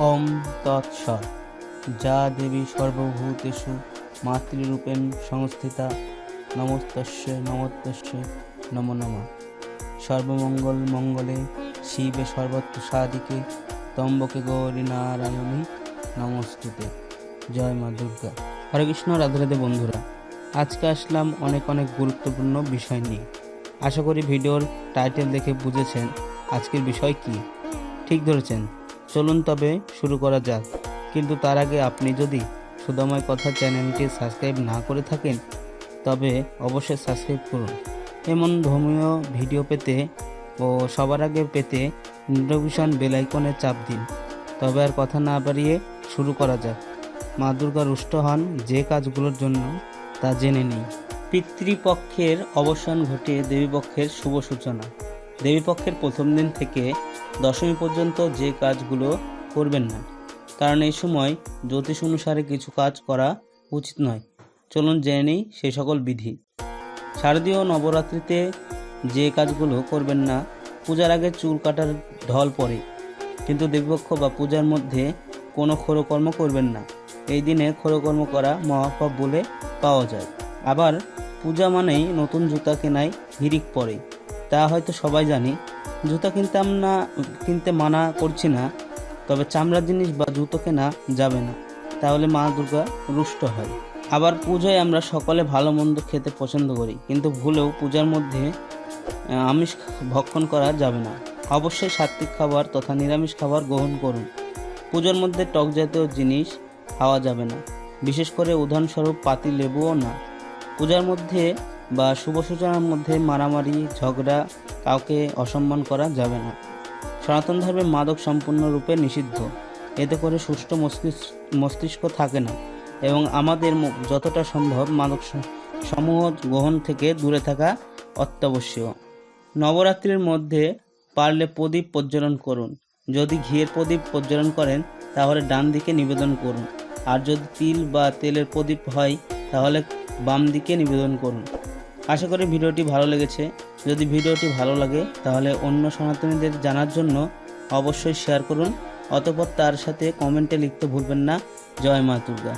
ওম তৎসৎ। যা দেবী সর্বভূতেষু মাতৃরূপেণ সংস্থিতা নমস্তস্য নমস্তস্য নমো নমঃ। সর্বমঙ্গল মঙ্গলে শিবে সর্বত্র সাদিকে তম্বকে গৌরী নারায়ণী নমস্তুতে। জয় মা দুর্গা। হরে কৃষ্ণ রাধে বন্ধুরা। আজকে আসলাম অনেক অনেক গুরুত্বপূর্ণ বিষয় নিয়ে। আশা করি ভিডিওর টাইটেল দেখে বুঝেছেন আজকের বিষয় কি। ঠিক ধরেছেন। চলুন তবে শুরু করা যাক। কিন্তু তার আগে আপনি যদি সুদাময় কথা চ্যানেলটি সাবস্ক্রাইব না করে থাকেন, তবে অবশ্যই সাবস্ক্রাইব করুন। এমন ধর্মীয় ভিডিও পেতে ও সবার আগে পেতে নোটিফিকেশন বেল আইকনে চাপ দিন। তবে আর কথা না বাড়িয়ে শুরু করা যাক। মা দুর্গা রুষ্ট হন যে কাজগুলোর জন্য তা জেনে নিই পিতৃপক্ষের অবসান ঘটিয়ে দেবীপক্ষের শুভ সূচনা। দেবীপক্ষের প্রথম দিন থেকে দশমী পর্যন্ত যে কাজগুলো করবেন না, কারণ এই সময় জ্যোতিষ অনুসারে কিছু কাজ করা উচিত নয়। চলুন জেনে নিই সেই সকল বিধি। শারদীয় নবরাত্রিতে যে কাজগুলো করবেন না, পূজার আগে চুল কাটার ঢল পড়ে। কিন্তু দেবীপক্ষ বা পূজার মধ্যে কোনো খোরকর্ম করবেন না। এই দিনে খোরকর্ম করা মহাপাপ বলে পাওয়া যায়। আবার পূজা মানেই নতুন জুতা কেনায় হিরিক পড়ে। তা হয়তো সবাই জানি। জুতা কিনতাম না কিনতে মানা করছি না, তবে চামড়ার জিনিস বা জুতো কেনা যাবে না, তাহলে মা দুর্গা রুষ্ট হয়। আবার পূজায় আমরা সকলে ভালো মন্দ খেতে পছন্দ করি, কিন্তু ভুলেও পূজার মধ্যে আমিষ ভক্ষণ করা যাবে না। অবশ্যই সাত্বিক খাবার তথা নিরামিষ খাবার গ্রহণ করুন। পুজোর মধ্যে টক জাতীয় জিনিস খাওয়া যাবে না, বিশেষ করে উদাহরণস্বরূপ পাতি লেবুও না। পূজার মধ্যে বা শুভ সূচনার মধ্যে মারামারি, ঝগড়া কাউকে অসম্মান করা যাবে না। সনাতন ধর্মে মাদক সম্পূর্ণরূপে নিষিদ্ধ। এতে করে সুষ্ঠু মস্তিষ্ক মস্তিষ্ক থাকে না এবং আমাদের যতটা সম্ভব মাদক সমূহ গ্রহণ থেকে দূরে থাকা অত্যাবশ্যক নবরাত্রির মধ্যে পারলে প্রদীপ প্রজ্বলন করুন। যদি ঘিয়ের প্রদীপ প্রজ্বলন করেন, তাহলে ডান দিকে নিবেদন করুন। আর যদি তিল বা তেলের প্রদীপ হয়, তাহলে বাম দিকে নিবেদন করুন। আশা করি ভিডিওটি ভালো লেগেছে। যদি ভিডিওটি ভালো লাগে, তাহলে অন্য সনাতনীদের জানার জন্য অবশ্যই শেয়ার করুন। অতপর তার সাথে কমেন্টে লিখতে ভুলবেন না। জয় মা দুর্গা।